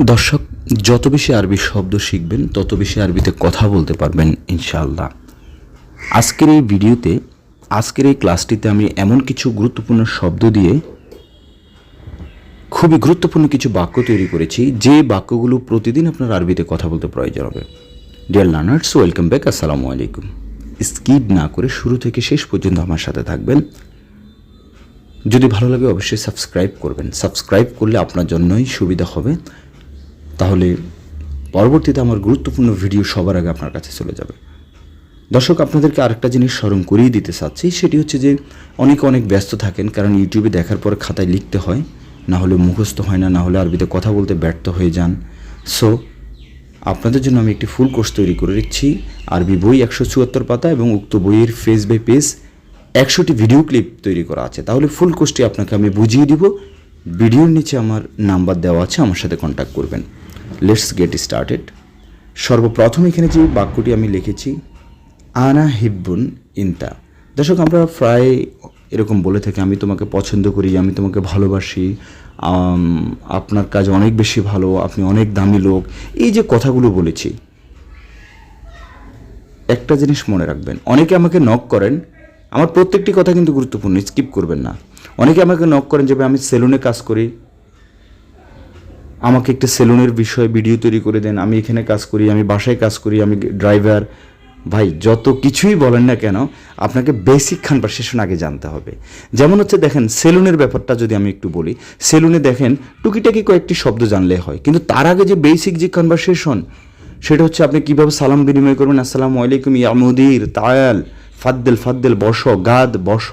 দর্শক, যত বেশি আরবি শব্দ শিখবেন, তত বেশি আরবিতে কথা বলতে পারবেন, ইনশাআল্লাহ। আজকের এই ভিডিওতে, আজকের এই ক্লাসটিতে আমি এমন কিছু গুরুত্বপূর্ণ শব্দ দিয়ে খুবই গুরুত্বপূর্ণ কিছু বাক্য তৈরি করেছি, যে বাক্যগুলো প্রতিদিন আপনার আরবিতে কথা বলতে প্রয়োজন হবে। ডিয়ার লার্নার্স ওয়েলকাম ব্যাক আসসালামু আলাইকুম। স্কিপ না করে শুরু থেকে শেষ পর্যন্ত আমার সাথে থাকবেন। যদি ভালো লাগে, অবশ্যই সাবস্ক্রাইব করবেন। সাবস্ক্রাইব করলে আপনার জন্যই সুবিধা হবে। তাহলে পরবর্তীতে আমার গুরুত্বপূর্ণ ভিডিও সবার আগে আপনার কাছে চলে যাবে। দর্শক, আপনাদেরকে আরেকটা জিনিস স্মরণ করিয়ে দিতে চাচ্ছি, সেটি হচ্ছে যে অনেকে অনেক ব্যস্ত থাকেন, কারণ ইউটিউবে দেখার পর খাতায় লিখতে হয়, না হলে মুখস্থ হয় না না হলে আরবিতে কথা বলতে ব্যর্থ হয়ে যান। সো আপনাদের জন্য আমি একটি ফুল কোর্স তৈরি করে দিচ্ছি আরবি বই একশো চুয়াত্তর পাতা এবং উক্ত বইয়ের ফেস বাই পেজ একশোটি ভিডিও ক্লিপ তৈরি করা আছে। তাহলে ফুল কোর্সটি আপনাকে আমি বুঝিয়ে দিব ভিডিওর নিচে আমার নাম্বার দেওয়া আছে, আমার সাথে কন্ট্যাক্ট করবেন। লেটস গেট স্টার্টেড সর্বপ্রথম এখানে যে বাক্যটি আমি লিখেছি, আনা হিব্বুন ইনতা। দর্শক, আমরা প্রায় এরকম বলে থাকি, আমি তোমাকে পছন্দ করি, আমি তোমাকে ভালোবাসি আপনার কাজ অনেক বেশি ভালো, আপনি অনেক দামি লোক। এই যে কথাগুলো বলেছি, একটা জিনিস মনে রাখবেন, অনেকে আমাকে নক করেন, আমার প্রত্যেকটি কথা কিন্তু গুরুত্বপূর্ণ স্কিপ করবেন না। অনেকে আমাকে নক করেন যে আমি সেলুনে কাজ করি আমাকে একটা সেলুনের বিষয়ে ভিডিও তৈরি করে দেন। আমি এখানে কাজ করি, আমি বাসায় কাজ করি, আমি ড্রাইভার। ভাই, যত কিছুই বলেন না কেন, আপনাকে বেসিক কনভারসেশন আগে জানতে হবে। যেমন হচ্ছে দেখেন, সেলুনের ব্যাপারটা যদি আমি একটু বলি, সেলুনে দেখেন, টুকিটাকি কয়েকটি শব্দ জানলে হয়। কিন্তু তার আগে যে বেসিক যে কনভারসেশন সেটা হচ্ছে আপনি কীভাবে সালাম বিনিময় করবেন? আসসালামু আলাইকুম, ইয়া মুদির, তায়াল, ফাদ্দেল ফাদ্দেল, বস, গাদ, বস।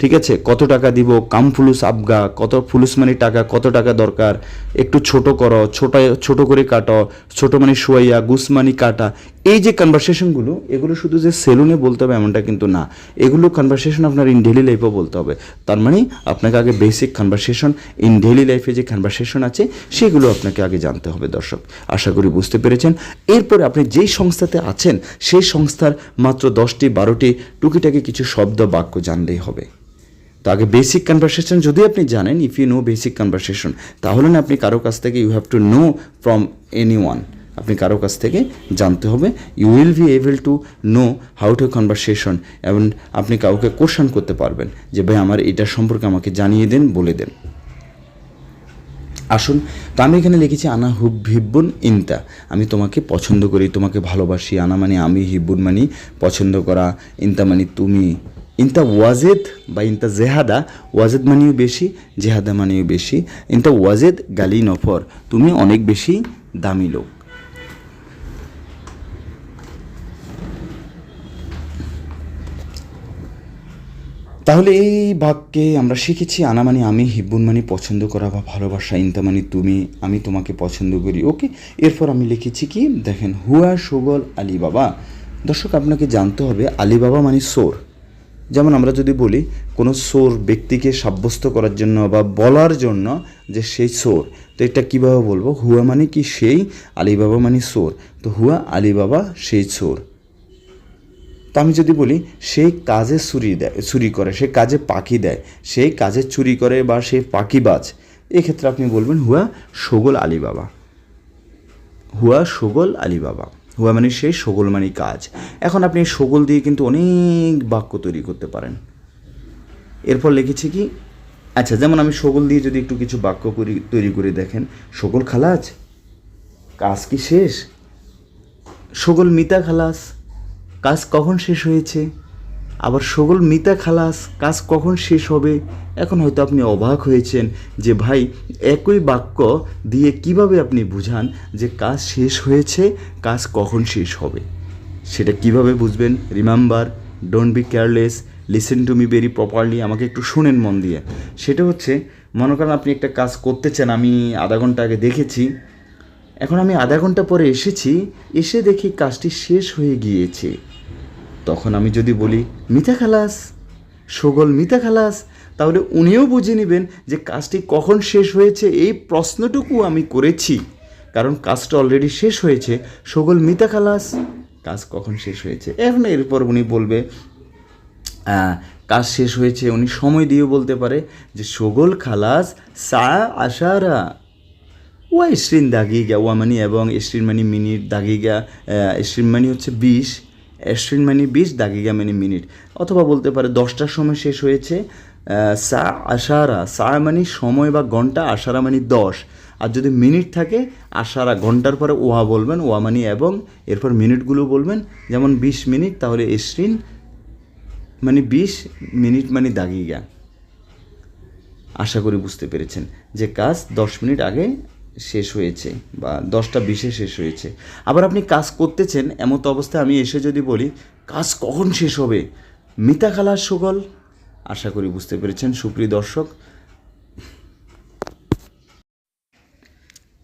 ঠিক আছে? কত টাকা দিব? কাম ফুলুস আবগা, কত ফুলুস মানে টাকা, কত টাকা দরকার? একটু ছোট করো, ছোট ছোট করে কাটো, ছোট মানে শুয়াইয়া গুসমানি কাটা। এই যে কনভারসেশনগুলো এগুলো শুধু যে সেলুনে বলতে হবে এমনটা কিন্তু না। এগুলো কনভারসেশন আপনার ইন ডেলি লাইফেও বলতে হবে। তার মানে আপনাকে আগে বেসিক কনভারসেশন ইন ডেলি লাইফে যে কনভারসেশন আছে, সেগুলো আপনাকে আগে জানতে হবে দর্শক। আশা করি বুঝতে পেরেছেন। এরপরে আপনি যেই সংস্থাতে আছেন, সেই সংস্থার মাত্র দশটি, বারোটি টুকিটাকি কিছু শব্দ বাক্য জানলেই হবে। তো আগে বেসিক কনভারসেশন যদি আপনি জানেন if you know basic conversation তাহলে না আপনি কারও কাছ থেকে you have to know from any one আপনি কারও কাছ থেকে জানতে হবে। You will be able to know how to conversation এবং আপনি কাউকে কোশ্চান করতে পারবেন যে, ভাই, আমার এটা সম্পর্কে আমাকে জানিয়ে দেন, বলে দেন। আসুন, তো আমি এখানে লিখেছি, আনা হুব হিব্বুন ইনতা। আমি তোমাকে পছন্দ করি, তোমাকে ভালোবাসি। আনা মানে আমি, হিব্বুন মানি পছন্দ করা, ইনতা মানে তুমি। ইনতা ওয়াজেদ বা ইনতা জেহাদা, ওয়াজেদ মানেও বেশি, জেহাদা মানেও বেশি। ইনতা ওয়াজেদ, গালি নফর। তুমি অনেক বেশি দামি লোক। তাহলে এই বাক্যে আমরা শিখেছি আনা মানে আমি হিব্বুন মানে পছন্দ করা বা ভালোবাসা, ইনতা মানে তুমি, আমি তোমাকে পছন্দ করি। ওকে, এরপর আমি লিখেছি কি? দেখেন, হুয়া সুগল আলী বাবা দর্শক, আপনাকে জানতে হবে আলী বাবা মানে সোর। যেমন আমরা যদি বলি, কোনো সোর ব্যক্তিকে সাব্যস্ত করার জন্য বা বলার জন্য যে সেই সোর তো এটা কীভাবে বলব? হুয়া মানে কি সেই? আলিবাবা মানে সোর তো হুয়া, আলিবাবা, সেই সোর তো আমি যদি বলি সেই কাজে চুরি দেয়, চুরি করে, সে কাজে পাখি দেয় সেই কাজে চুরি করে বা সে পাখিবাজ এক্ষেত্রে আপনি বলবেন, হুয়া, সগোল আলী বাবা হুয়া, সগোল আলী বাবা হুয়া মানে সেই সগোল মানে কাজ। এখন আপনি এই সগোল দিয়ে কিন্তু অনেক বাক্য তৈরি করতে পারেন। এরপর লিখেছি কি আচ্ছা যেমন আমি সগোল দিয়ে যদি একটু কিছু বাক্য করি, তৈরি করে দেখেন, সগোল খালাজ কাজ কি শেষ? সগোল মিতা খালাস, কাজ কখন শেষ হয়েছে? আবার সকল মিতা খালাস, কাজ কখন শেষ হবে? এখন হয়তো আপনি অবাক হয়েছেন যে ভাই, একই বাক্য দিয়ে কীভাবে আপনি বুঝান যে কাজ শেষ হয়েছে, কাজ কখন শেষ হবে? সেটা কীভাবে বুঝবেন? Remember don't be careless listen to me very properly আমাকে একটু শুনেন মন দিয়ে। সেটা হচ্ছে, মনে করেন আপনি একটা কাজ করতে চান, আমি আধা ঘণ্টা আগে দেখেছি। এখন আমি আধা ঘণ্টা পরে এসেছি, এসে দেখি কাজটি শেষ হয়ে গিয়েছে। তখন আমি যদি বলি মিতা খালাস, সগল মিতা খালাস, তাহলে উনিও বুঝে নেবেন যে কাজটি কখন শেষ হয়েছে, এই প্রশ্নটুকু আমি করেছি। কারণ কাজটা অলরেডি শেষ হয়েছে, সগল মিতা খালাস, কাজ কখন শেষ হয়েছে? এখন এরপর উনি বলবে কাজ শেষ হয়েছে, উনি সময় দিয়ে বলতে পারে যে, সগল খালাস সা আশারা, ওয়া ইশরিন দাগিগা, ওয়া মানে এবং ইশরিন মানে মিনিট দাগিগা ইশরিন মানে হচ্ছে বিশ ইশরিন মানে বিশ দাগিগা মানে মিনিট। অথবা বলতে পারে দশটার সময় শেষ হয়েছে সা, আশারা। সা মানে সময় বা ঘণ্টা, আশারা মানে দশ। আর যদি মিনিট থাকে, আশারা ঘণ্টার পরে ওয়া বলবেন ওয়া মানে এবং এরপর মিনিটগুলো বলবেন। যেমন বিশ মিনিট, তাহলে ইশরিন মানে বিশ, মিনিট মানে দাগিগা আশা করি বুঝতে পেরেছেন। যে কাজ দশ মিনিট আগে শেষ হয়েছে বা দশটা বিশে শেষ হয়েছে। আবার আপনি কাজ করতেছেন এমত অবস্থায় আমি এসে যদি বলি, কাজ কখন শেষ হবে? মিতা খালার সুগল? আশা করি বুঝতে পেরেছেন, সুপ্রিয় দর্শক।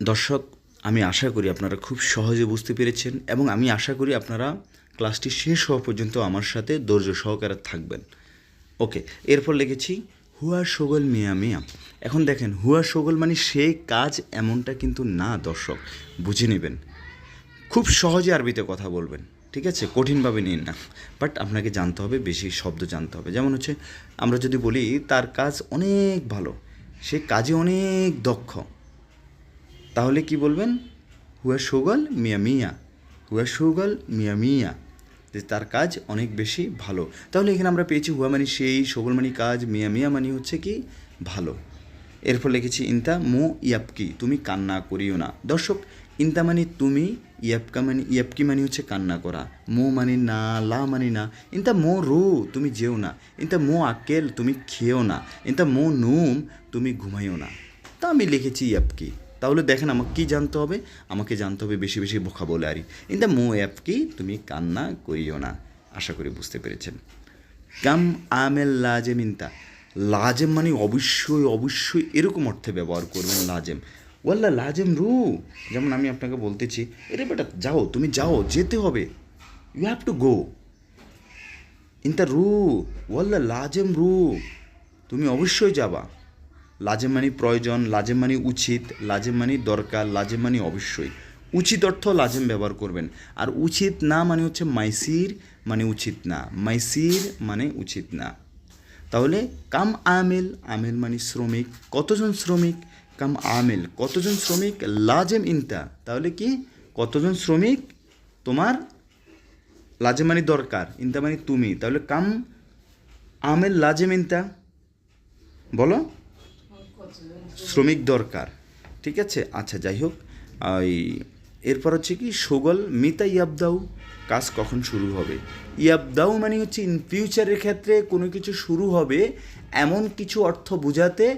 দর্শক, আমি আশা করি আপনারা খুব সহজে বুঝতে পেরেছেন এবং আমি আশা করি আপনারা ক্লাসটি শেষ হওয়া পর্যন্ত আমার সাথে ধৈর্য সহকারে থাকবেন। ওকে, এরপর লিখেছি হুয়া সগল মিয়া মিয়া। এখন দেখেন, হুয়া সগল মানে সেই কাজ এমনটা কিন্তু না, দর্শক। বুঝে নেবেন। খুব সহজে আরবিতে কথা বলবেন। ঠিক আছে? কঠিনভাবে নিন না। বাট আপনাকে জানতে হবে, বেশি শব্দ জানতে হবে। যেমন হচ্ছে, আমরা যদি বলি, তার কাজ অনেক ভালো। সে কাজে অনেক দক্ষ। তাহলে কি বলবেন? হুয়া সুগল মিয়া মিয়া। হুয়া সুগল মিয়া মিয়া। যে তার কাজ অনেক বেশি ভালো। তাহলে এখানে আমরা পেয়েছি হুয়া মানে সেই সগল মানে কাজ, মিয়া মিয়া মানে হচ্ছে কি ভালো। এরপর লিখেছি, ইনতা মো ইয়াপকি তুমি কান্না করিও না। দর্শক, ইনতা মানে তুমি ইয়াপকা মানে ইয়াপকি মানে হচ্ছে কান্না করা। মো মানে না, লা মানে না। ইনতা মো রু, তুমি যেও না। ইনতা মো আকেল, তুমি খেও না। ইনতা মো নুম, তুমি ঘুমাইও না। তা আমি লিখেছি ইয়াপকি তাহলে দেখেন আমাকে কি জানতে হবে? আমাকে জানতে হবে বেশি বেশি বোখা বলে আরি ইন দ্য মো অ্যাপ কি? তুমি কান্না করিও না। আশা করি বুঝতে পেরেছেন। কাম আমেল লাজেম ইনতা। লাজেম মানে অবশ্যই অবশ্যই এরকম অর্থে ব্যবহার করবেন লাজেম। ওয়াল্লা লাজেম রু। যেমন আমি আপনাকে বলতেছি এরে বেটা, যাও, তুমি যাও, যেতে হবে। ইউ হ্যাভ টু গো ইনতা রু। ওয়াল্লা লাজেম রু। তুমি অবশ্যই যাবা। লাজেম মানে প্রয়োজন লাজেম মানে উচিত লাজেম মানে দরকার লাজেম মানে অবশ্যই। উচিত অর্থ লাজেম ব্যবহার করবেন। আর উচিত না মানে হচ্ছে মাইসির মানে উচিত না। মাইসির মানে উচিত না। তাহলে কাম আমেল আমেল মানে শ্রমিক। কতজন শ্রমিক? কাম আমেল। কতজন শ্রমিক? লাজেম ইনতা। তাহলে কি? কতজন শ্রমিক? তোমার লাজেম দরকার। ইনতা মানে তুমি। তাহলে কাম আমেল, লাজেম ইনতা। বলো। শ্রমিক দরকার। ঠিক আছে? আচ্ছা যাই হোক। এই এরপর হচ্ছে কি, সোগল, মিতা ইয়াবদাউ, কাজ কখন শুরু হবে? ইয়াবদাউ মানে হচ্ছে ইন ফিউচারের ক্ষেত্রে কোনো কিছু শুরু হবে এমন কিছু অর্থ বোঝাতে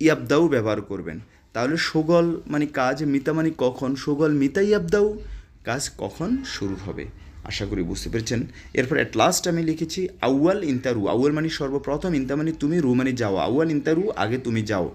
ইয়াবদাউ ব্যবহার করবেন। তাহলে সোগল মানে কাজ, মিতা মানে কখন? সোগল, মিতা ইয়াবদাউ, কাজ কখন শুরু হবে? আশা করি বুঝতে পেরেছেন। এরপর অ্যাট লাস্ট আমি লিখেছি, আউয়াল ইন্তারু। আউয়াল মানে সর্বপ্রথম, ইন্তা মানে তুমি রু মানে যাও। আউয়াল ইন্তারু, আগে তুমি যাও।